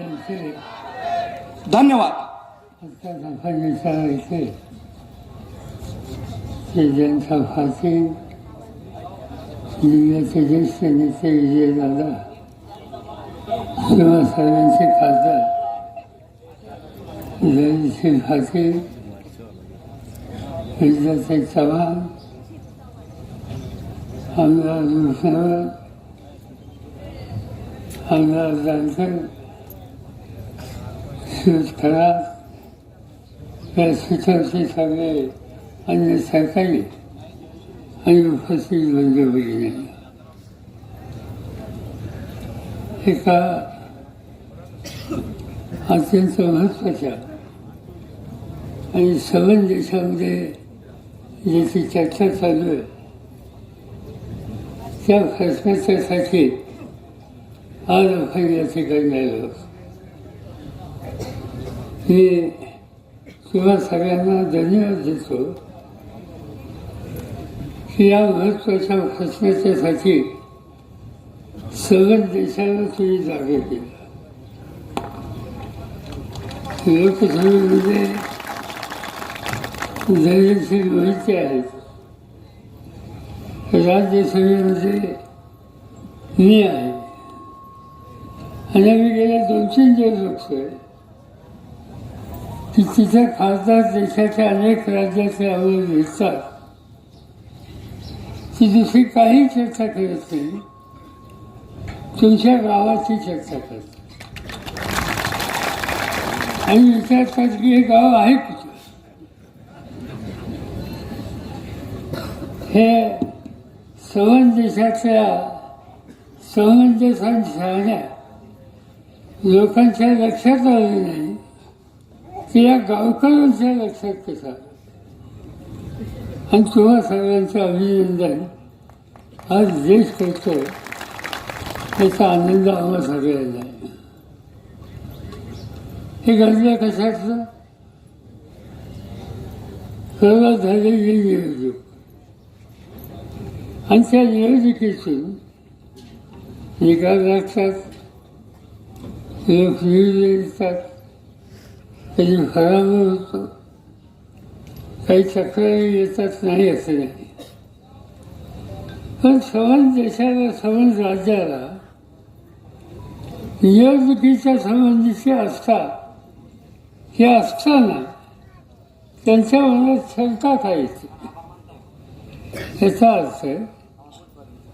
यांचे धन्यवाद. आजच्या सफाईच्या इथे ते जनसभाचे जिल्ह्याचे ज्येष्ठ नेते विजयदादा किंवा सर्वांचे खासदार जयसिंग खाते विद्यासाई चव्हाण आमदार दुसरं आमदार जानकर सुरेश खरात या सुचवते सगळे आणि सरकारी आणि उपस्थित बंधू भगिनी एका अत्यंत महत्त्वाच्या आणि सबन देशामध्ये ज्याची चर्चा चालू आहे त्या प्रश्नाच्यासाठी आज आपण या ठिकाणी आलो मी किंवा सगळ्यांना धन्यवाद देतो की या महत्त्वाच्या प्रश्नाच्यासाठी सगळ्या देशाला तुम्ही जागे केलं. लोकसभेमध्ये धैर्यशील मोहिते आहेत. राज्यसभेमध्ये मी आहे. आणि आम्ही गेल्या दोन तीन दिवस बघतोय. की तिथे खासदार देशाच्या अनेक राज्याचे आम्हाला येतात ती दुसरी काही चर्चा करत नाही. तुमच्या गावाची चर्चा करतात आणि विचारतात की हे गाव आहे कुठे? हे सवन देशाच्या समंजस आणि लोकांच्या लक्षात आले नाही. की या गावकऱ्यांच्या लक्षात कसा आणि तुम्हा सर्वांचं अभिनंदन. आज देश करतो. त्याचा आनंद आम्हाला सगळ्यांना आहे. हे घडलं कशाचं? सर्वात झालेली नियोजक आणि त्या निवडणुकीतून निकाल लागतात. लोक निर्णय येतात. त्याची फरावर होतो. काही तक्रारी येतात नाही असं नाही पण समज देशाला समज राज्याला निवडणुकीच्या संबंधीचे असतात हे असताना त्यांच्या मनात शंका काय येते याचा अर्थ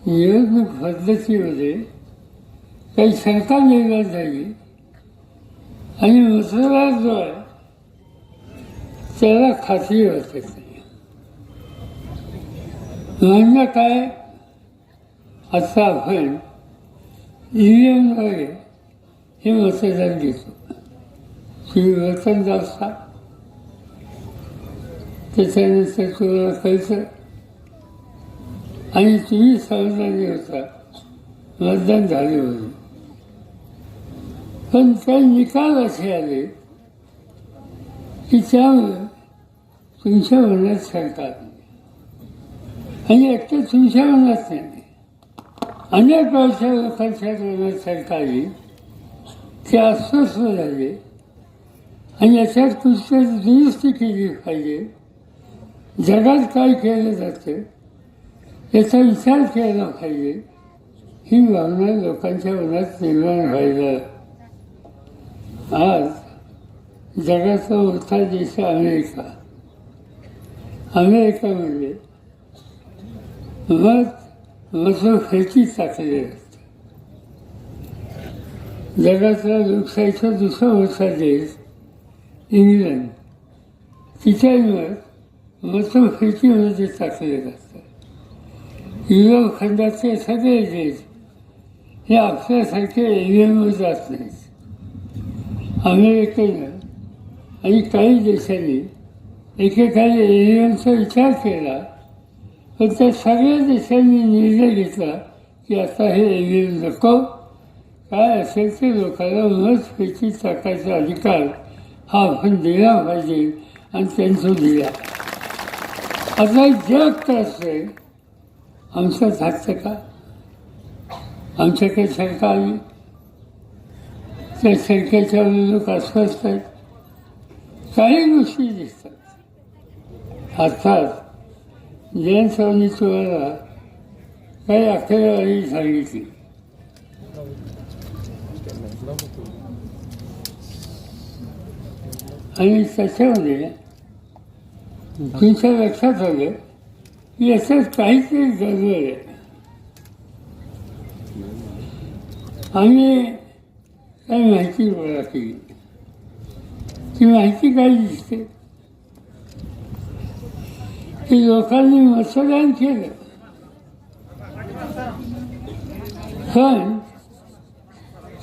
निवडणूक पद्धतीमध्ये काही शंका निर्माण झाली. आणि मतदार जो आहे त्याला खात्री वाटत नाही. म्हणणं काय आता आपण ईव्हीएमद्वारे हे मतदान घेतो. तुम्ही वेतन असता त्याच्यानंतर तुम्हाला कळतं आणि तुम्ही समाधानी होता मतदान झाले म्हणून. पण काही निकाल असे आले की त्यामुळे तुमच्या मनात शंका आणि एकटं तुमच्या मनात नाही. अनेक वर्षा लोकांच्या मनात शंका ते अस्वस्थ झाले. आणि याच्यात कुठतरी दुरुस्ती केली पाहिजे. जगात काय केलं जातं याचा विचार केला पाहिजे. ही भावना लोकांच्या मनात निर्माण व्हायला आज जगाचा मोठा देश अमेरिका. अमेरिकामध्ये मत मतफेकी टाकले असते. जगातला लोकशाहीचा दुसरा मोठा देश इंग्लंड. तिच्याही मत मतफेकीमध्ये टाकले जातात युरोप खंडाचे सगळे देश हे आपल्यासारखे एव्हीएमवर जात नाहीत. अमेरिकेनं आणि काही देशांनी एकेकाने एलियनचा विचार केला. पण त्या सगळ्या देशांनी निर्णय घेतला की आता हे एलियन नको. काय असेल ते लोकांना मतपेटी टाकायचा अधिकार हा आपण दिला पाहिजे आणि त्यांचं दिला. आता जग कसं आहे. आमचं धाकतं का? आमच्याकडे सरकार आली त्या सरकारच्या लोक असं असतात काही गोष्टी दिसतात. अर्थात जयंत तुम्हाला काही आकडेवारी सांगितली. आणि त्याच्यामध्ये तुमच्या लक्षात आलं की याच्यात काहीतरी गडबड आहे. आम्ही काय माहिती गोळा केली ती माहिती काय दिसते की लोकांनी मतदान केलं पण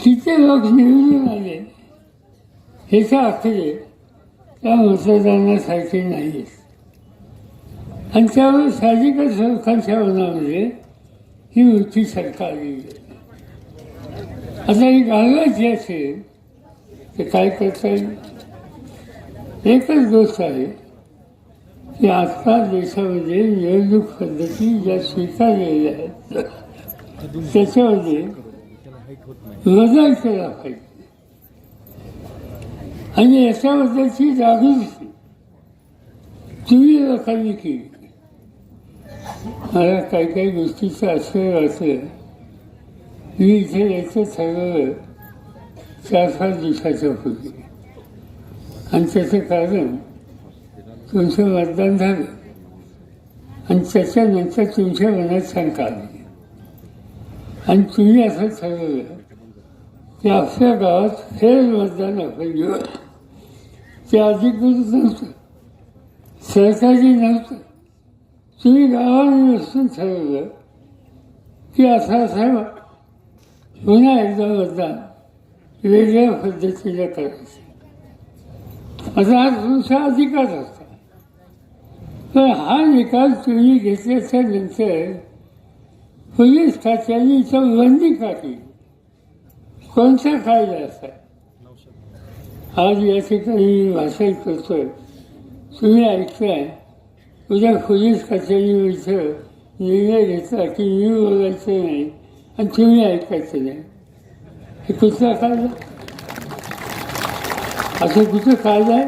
किती लोक निवडून आले ह्याचा आकडे त्या मतदानासारखे आहेत आणि त्यामुळे साहजिकच लोकांच्या मनामध्ये ही वृत्ती सरकार आहे आता ही घालवायची असेल तर काय करता येईल एकच गोष्ट आहे की आजकाल देशामध्ये निवडणूक पद्धती ज्या स्वीकारलेल्या आहेत त्याच्यामध्ये बदल केला पाहिजे आणि याच्याबद्दलची जागृती तुम्ही लोकांनी केली मला काही काही गोष्टीचं असं वाटलं मी इथे यायचं ठरवलं चार पाच दिवसाच्या पूर्वी आणि त्याचं कारण तुमचं मतदान झालं आणि त्याच्यानंतर तुमच्या मनात शंका आली आणि तुम्ही असं ठरवलं की आपल्या गावात फेर मतदान आपण घेऊ ते अधिकृत नव्हतं सरकारी नव्हतं तुम्ही गावाने बसून ठरवलं की असं असं पुन्हा एकदा मतदान वेगळ्या पद्धतीने करायचं आता हा तुमचा अधिकार असता पण हा निकाल तुम्ही घेतल्याच्या नंतर पोलीस खात्याने इथं बंदी काढली कोणता कायदा असा आज या ठिकाणी मी भाषण करतोय तुम्ही ऐकताय उद्या पोलीस खात्याने इथं निर्णय घेतला की मी बोलायचं नाही आणि तुम्ही ऐकायचं नाही हे कुठला कायदा असं कुठं कायदा आहे?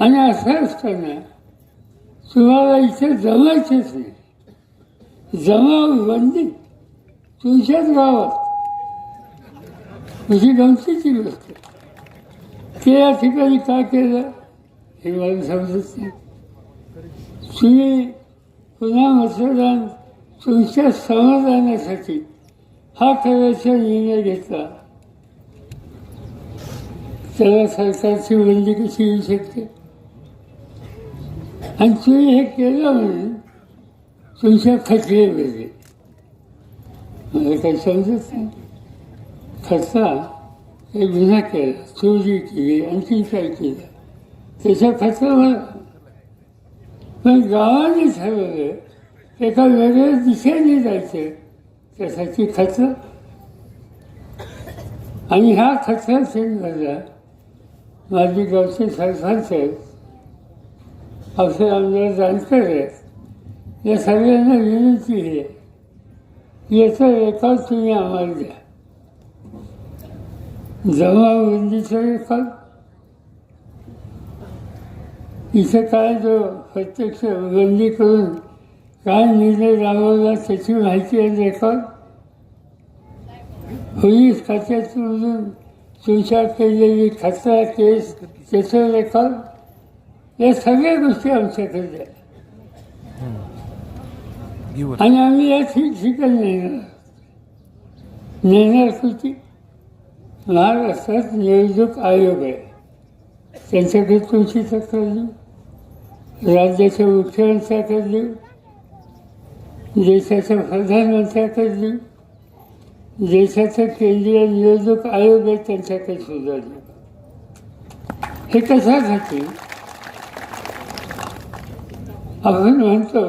आणि असं असताना तुम्हाला इथे जमायचंच नाही. जमाव बंदी तुमच्याच गावात. तुझी गमतीची गोष्ट ते या ठिकाणी का केलं? हे मला समजत नाही. तुम्ही पुन्हा मतदान तुमच्या समाधानासाठी हा करायचा निर्णय घेतला. त्याला सरकारची बंदी कशी येऊ शकते? आणि तुम्ही हे केलं म्हणून तुमच्या खटले वेगळे. मला काही समजत नाही. खर्चा हे गुन्हा केला चोरी केली आणखी काय केलं. त्याच्या खर्चा मला पण गावाने ठरवलं एका वेगळ्या दिशेने जायचं. त्यासाठी खर्च आणि ह्या खर्चा झाल्या. माझी गावचे सरपंच आहेत. असे आमदार जानकर आहेत. या सगळ्यांना विनंती आहे. याचा रेकॉर्ड तुम्ही आम्हाला द्या. जमाबंदीचा रेकॉर्ड इथं काय जो प्रत्यक्ष बंदी करून काय निर्णय राबवला त्याची माहिती आहे रेकॉर्ड पोलीस खात्यातून तुमच्या केलेली खतरा केस त्याचं रेकॉर्ड या सगळ्या गोष्टी आमच्याकडे आणि आम्ही या ठिकठिकाणी नेणार. नेणार कृती महाराष्ट्रात निवडणूक आयोग आहे. त्यांच्याकडे तुमची तक्रार देऊ. राज्याच्या मुख्यमंत्र्याकडे देऊ. देशाच्या प्रधानमंत्र्याकडली देशाचं केंद्रीय निवडणूक आयोग आहे त्यांच्याकडे सुधारलं हे कशासाठी? आपण म्हणतो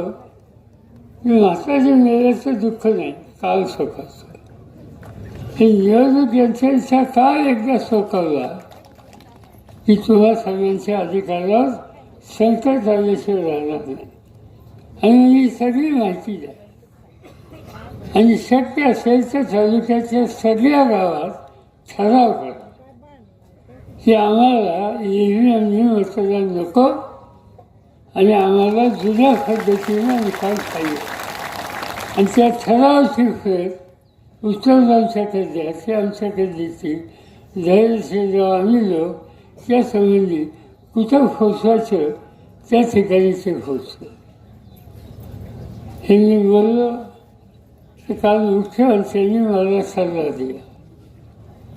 की माताजी मेल्याचं दुःख नाही काल शोकाचं हे निवडणूक यंत्रणेचा काळ एकदा सोकवला की तुम्हा सगळ्यांच्या अधिकारावर संकट आल्याशिवाय राहणार नाही. आणि ही सगळी माहिती द्या. आणि शक्य असेल तर तालुक्याच्या सगळ्या गावात ठराव करा. की आम्हाला ईव्हीएमने मतदान नको आणि आम्हाला जुन्या पद्धतीनं निकाल पाहिजे. आणि त्या ठरावाची फेर उत्तर आमच्याकडे द्या ते आमच्याकडे देतील. धैर्यशील जेव्हा आम्ही लोक त्या संबंधी कुठं पोचवायचं त्या ठिकाणी ते पोचतं हे मी बोललो तर काल त्यांनी मला सल्ला दिला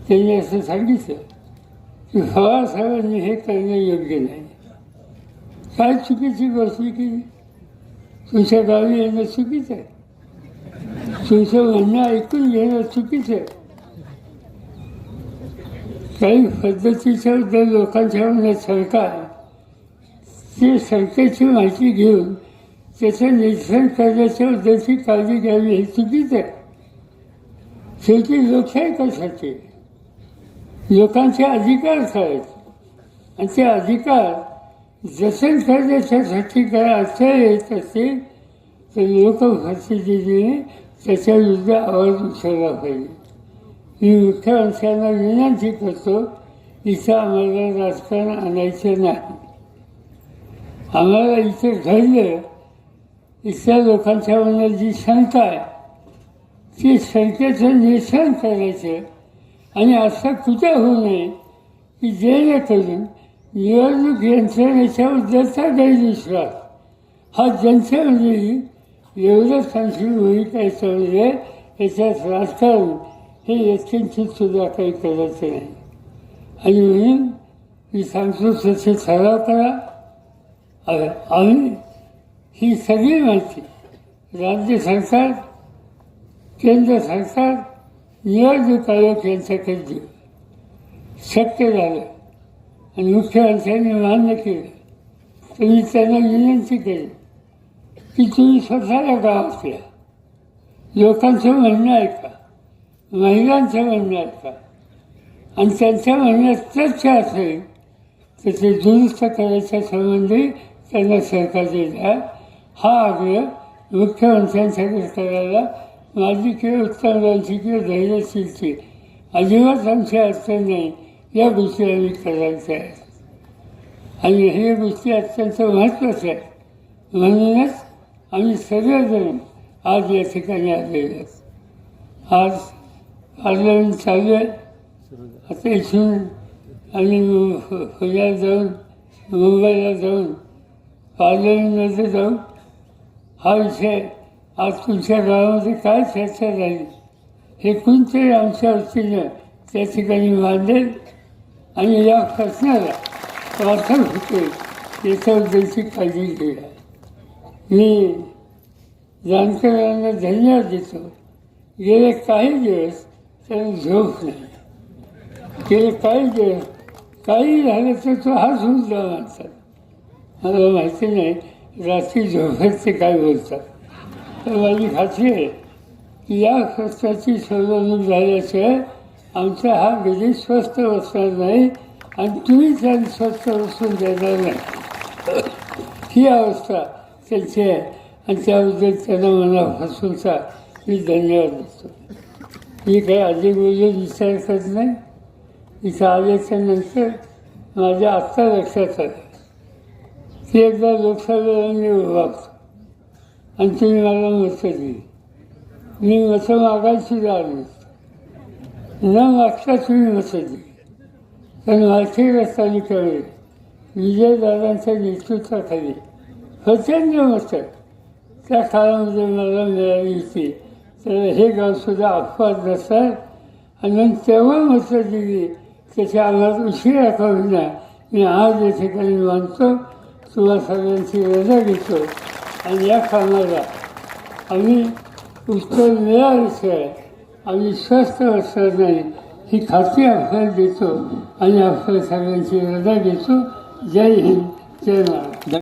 त्यांनी असं सांगितलं की पवारसाहेबांनी हे करणं योग्य नाही काय चुकीची गोष्ट केली तुमच्या गावी येणं चुकीचं आहे तुमचं म्हणणं ऐकून घेणं चुकीचं आहे काही पद्धतीच्या बद्दल लोकांच्या मनात शंका आहे ती शंकेची माहिती घेऊन त्याचं निरीक्षण करण्याच्या बद्दलची काळजी घ्यावी हे चुकीचं आहे शेवटी लोकशाही कशाची लोकांचे अधिकार काय आणि ते अधिकार जतन करण्याच्यासाठी काय अडचण येत असतील तर लोकप्रतिनिधीने त्याच्याविरुद्ध आवाज उचलला पाहिजे मी मुख्यमंत्र्यांना विनंती करतो इथं आम्हाला राजकारण आणायचं नाही आम्हाला इथं घडलं इथल्या लोकांच्या मनात जी शंका आहे ती शंकेचं निरसन करायचं आणि असं कुठे होऊ नये की जेणेकरून निवडणूक यंत्रणेच्याबद्दलचा गैरविश्वास हा जनतेमध्ये एवढंच आमची भूमिका याच्यामध्ये याच्यात राजकारण हे यत्किंचित सुद्धा काही करायचं नाही. आणि म्हणून मी सांगतो तसे ठराव करा. आम्ही ही सगळी माहिती राज्य सरकार केंद्र सरकार निवडणूक आयोग यांच्याकडे देऊ शक्य झालं. आणि मुख्यमंत्र्यांनी मान्य केलं. तर मी त्यांना विनंती केली. की तुम्ही स्वतःला गावात या लोकांचं म्हणणं ऐका. महिलांचं म्हणणं ऐका. आणि त्यांच्या म्हणण्यात तथ्य असेल तर ते दुरुस्त करायच्या संबंधी त्यांना सरकारने द्या. हा आग्रह मुख्यमंत्र्यांसाठी करायला माझी केवळ उत्तरांची किंवा धैर्यशीलची अजिबात आमची अडचण नाही या गोष्टी आम्ही करायच्या आहेत आणि हे गोष्टी अत्यंत महत्त्वाच्या आहेत म्हणूनच आम्ही सगळेजण आज या ठिकाणी आलेले आहेत आज पार्लमेंट चालू आहे आता इथून आम्ही पुण्यात जाऊन मुंबईला जाऊन पार्लमेंटमध्ये जाऊन हा विषय आज तुमच्या गावामध्ये काय चर्चा झाली? हे कोणतरी आमच्या वतीनं त्या ठिकाणी मांडेल? आणि या प्रश्नाला प्रार्थना होते याच्याबद्दलची काळजी घेऊया मी जानकरांना धन्यवाद देतो. गेले काही दिवस त्यांना झोप नाही. गेले काही दिवस काही झालं तर तो हा सुद्धा माणसात मला माहिती नाही रात्री झोपेत ते काय बोलतात? तर माझी खात्री आहे की या खर्चाची सोडवणूक झाल्याशिवाय आमचा हा विधी स्वस्त बसणार नाही आणि तुम्ही त्यांना स्वस्त बसून देणार नाही. ही अवस्था त्यांची आहे आणि त्याबद्दल त्यांना मला फसवूचा मी धन्यवाद देतो. मी काही अधिक बोलून विचार करत नाही. इथं आल्याच्यानंतर माझ्या आत्ता लक्षात आलं. ती एकदा लोकसभेला मी वागतो आणि तुम्ही मला मतं दिली मी मतं मागायची जाणार न मागता तुम्ही मतं दिली पण मालखेड तालुक्यामध्ये विजयदादांच्या नेतृत्वाखाली प्रचंड मतं. त्या काळामध्ये मला मिळाली होती. तर हे गावसुद्धा अपवाद नसतात आणि मग तेव्हा मतं दिली. त्याच्या आम्हाला उशिरा का मी आज या ठिकाणी मानतो. तुम्हा सगळ्यांची रजा घेतो आणि या कामाला आम्ही उत्तर मिळाल्याशिवाय आम्ही स्वस्त असणार नाही. ही खात्री आपल्याला देतो आणि आपल्या सगळ्यांची रजा घेतो. जय हिंद जय महाराज